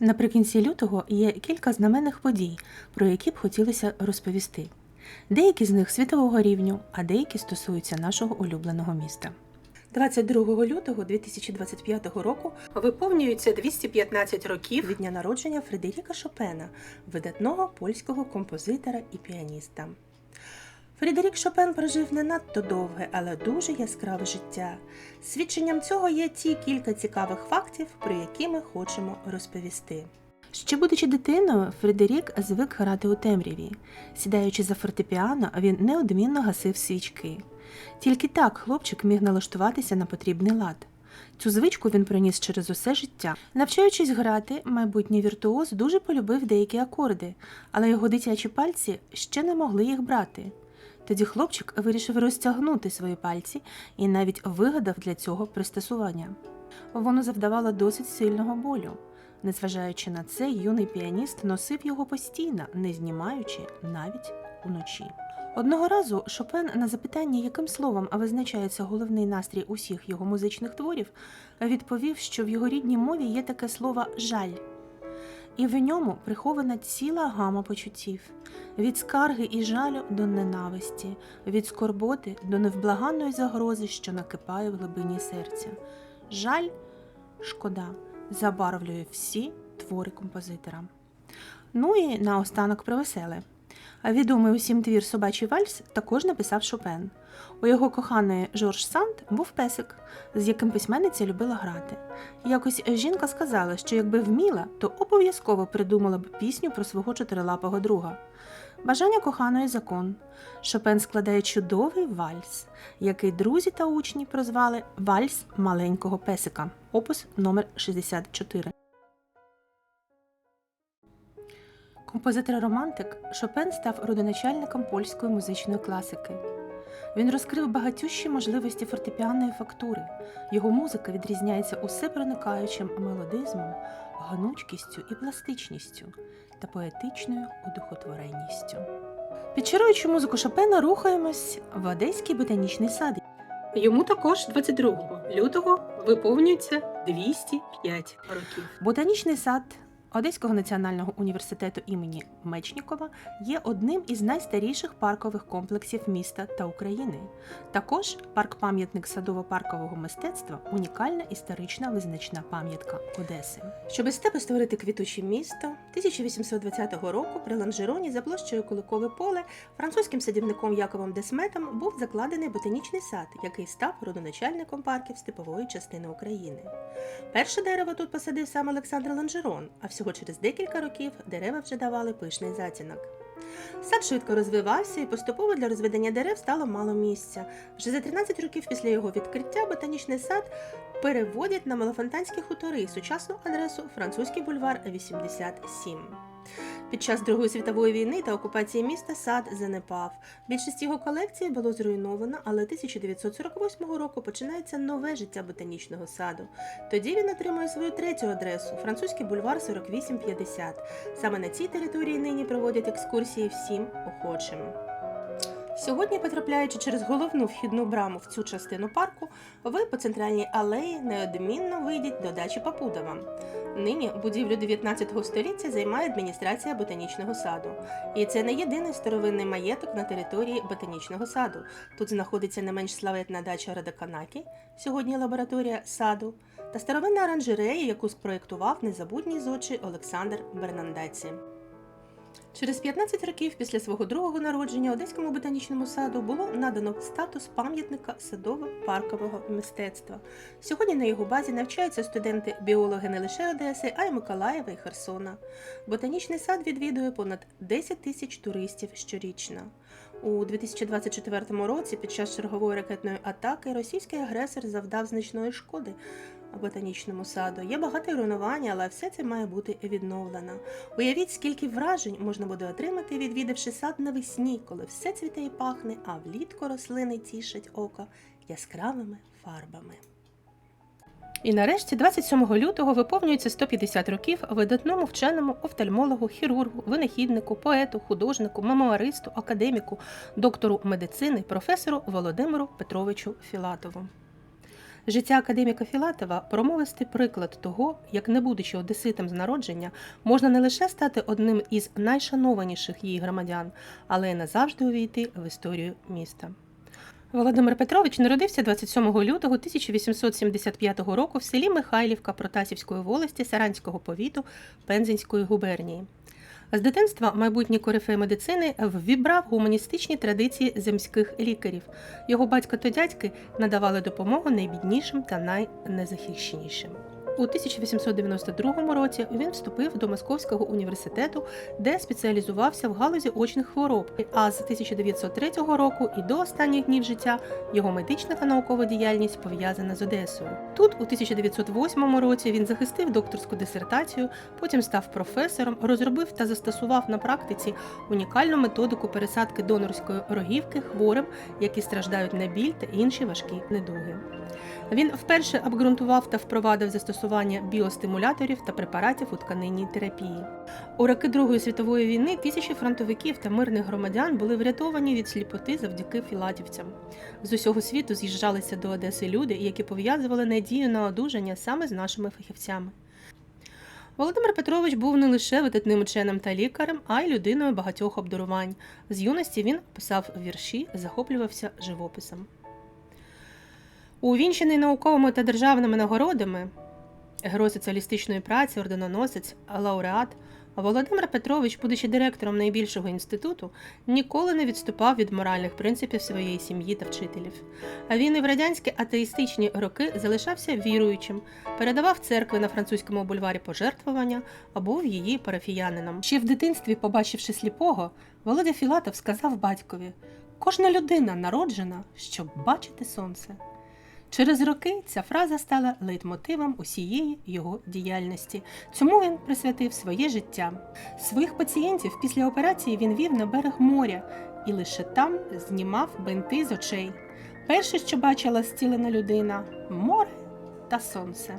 Наприкінці лютого є кілька знаменних подій, про які б хотілося розповісти. Деякі з них світового рівню, а деякі стосуються нашого улюбленого міста. 22 лютого 2025 року виповнюється 215 років від дня народження Фредеріка Шопена, видатного польського композитора і піаніста. Фредерік Шопен прожив не надто довге, але дуже яскраве життя. Свідченням цього є ті кілька цікавих фактів, про які ми хочемо розповісти. Ще будучи дитиною, Фредерік звик грати у темряві. Сідаючи за фортепіано, він неодмінно гасив свічки. Тільки так хлопчик міг налаштуватися на потрібний лад. Цю звичку він приніс через усе життя. Навчаючись грати, майбутній віртуоз дуже полюбив деякі акорди, але його дитячі пальці ще не могли їх брати. Тоді хлопчик вирішив розтягнути свої пальці і навіть вигадав для цього пристосування. Воно завдавало досить сильного болю. Незважаючи на це, юний піаніст носив його постійно, не знімаючи навіть уночі. Одного разу Шопен на запитання, яким словом визначається головний настрій усіх його музичних творів, відповів, що в його рідній мові є таке слово жаль, і в ньому прихована ціла гама почуттів від скарги і жалю до ненависті, від скорботи до невблаганної загрози, що накипає в глибині серця. Жаль, шкода забарвлює всі твори композитора. Ну і наостанок про веселе. А Відомий усім твір Собачий вальс також написав Шопен. У його коханої Жорж Санд був песик, з яким письменниця любила грати. Якось жінка сказала, що якби вміла, то обов'язково придумала б пісню про свого чотирилапого друга. Бажання коханої закон. Шопен складає чудовий вальс, який друзі та учні прозвали Вальс маленького песика, опус номер 64. Композитор-романтик Шопен став родоначальником польської музичної класики. Він розкрив багатющі можливості фортепіанної фактури. Його музика відрізняється усепроникаючим мелодизмом, гнучкістю і пластичністю та поетичною одухотворенністю. Підчаруючи музику Шопена, рухаємось в Одеський ботанічний сад. Йому також 22 лютого виповнюється 205 років. Ботанічний сад Одеського національного університету імені Мечнікова є одним із найстаріших паркових комплексів міста та України. Також парк-пам'ятник садово-паркового мистецтва унікальна історична визначна пам'ятка Одеси. Щоб із степу створити квітуче місто, 1820 року при Ланжероні за площею Куликове поле французьким садівником Яковом Десметом був закладений ботанічний сад, який став родоначальником парків степової частини України. Перше дерево тут посадив сам Олександр Ланжерон, а всього через декілька років дерева вже давали пишний затінок. Сад швидко розвивався і поступово для розведення дерев стало мало місця. Вже за 13 років після його відкриття ботанічний сад переводять на Малофонтанські хутори сучасну адресу Французький бульвар 87. Під час Другої світової війни та окупації міста сад занепав. Більшість його колекції було зруйновано, але 1948 року починається нове життя ботанічного саду. Тоді він отримує свою третю адресу французький бульвар 4850. Саме на цій території нині проводять екскурсії всім охочим. Сьогодні, потрапляючи через головну вхідну браму в цю частину парку, ви по центральній алеї неодмінно вийдіть до дачі Папудова. Нині будівлю 19 століття займає адміністрація ботанічного саду. І це не єдиний старовинний маєток на території ботанічного саду. Тут знаходиться не менш славетна дача Радаканакі, сьогодні лабораторія саду, та старовинна оранжерея, яку спроєктував незабутній зодчий Олександр Бернандаці. Через 15 років після свого другого народження Одеському ботанічному саду було надано статус пам'ятника садово-паркового мистецтва. Сьогодні на його базі навчаються студенти біологи не лише Одеси, а й Миколаєва і Херсона. Ботанічний сад відвідує понад 10 тисяч туристів щорічно. У 2024 році під час чергової ракетної атаки російський агресор завдав значної шкоди ботанічному саду. Є багато руйнування, але все це має бути відновлено. Уявіть, скільки вражень можна буде отримати, відвідавши сад навесні, коли все цвіте і пахне, а влітку рослини тішать око яскравими фарбами. І нарешті, 27 лютого, виповнюється 150 років видатному вченому офтальмологу, хірургу, винахіднику, поету, художнику, мемуаристу, академіку, доктору медицини, професору Володимиру Петровичу Філатову. Життя академіка Філатова промовистий приклад того, як, не будучи одеситом з народження, можна не лише стати одним із найшанованіших її громадян, але й назавжди увійти в історію міста. Володимир Петрович народився 27 лютого 1875 року в селі Михайлівка Протасівської волості Саранського повіту Пензенської губернії. З дитинства майбутній корифей медицини ввібрав гуманістичні традиції земських лікарів. Його батько та дядьки надавали допомогу найбіднішим та найнезахищенішим. У 1892 році він вступив до Московського університету, де спеціалізувався в галузі очних хвороб. А з 1903 року і до останніх днів життя його медична та наукова діяльність пов'язана з Одесою. Тут, у 1908 році, він захистив докторську дисертацію, потім став професором, розробив та застосував на практиці унікальну методику пересадки донорської рогівки хворим, які страждають на біль та інші важкі недуги. Він вперше обґрунтував та впровадив застосування біостимуляторів та препаратів у тканинній терапії. У роки Другої світової війни тисячі фронтовиків та мирних громадян були врятовані від сліпоти завдяки філатівцям. З усього світу з'їжджалися до Одеси люди, які пов'язували надію на одужання саме з нашими фахівцями. Володимир Петрович був не лише видатним ученим та лікарем, а й людиною багатьох обдарувань. З юності він писав вірші, захоплювався живописом. Увінчений науковими та державними нагородами, герой соціалістичної праці, орденоносець, лауреат, Володимир Петрович, будучи директором найбільшого інституту, ніколи не відступав від моральних принципів своєї сім'ї та вчителів. А він і в радянські атеїстичні роки залишався віруючим, передавав церкви на французькому бульварі пожертвування а був її парафіянином. Ще в дитинстві, побачивши сліпого, Володя Філатов сказав батькові: кожна людина народжена, щоб бачити сонце. Через роки ця фраза стала лейтмотивом усієї його діяльності. Цьому він присвятив своє життя. Своїх пацієнтів після операції він вів на берег моря і лише там знімав бинти з очей. Перше, що бачила зцілена людина море та сонце.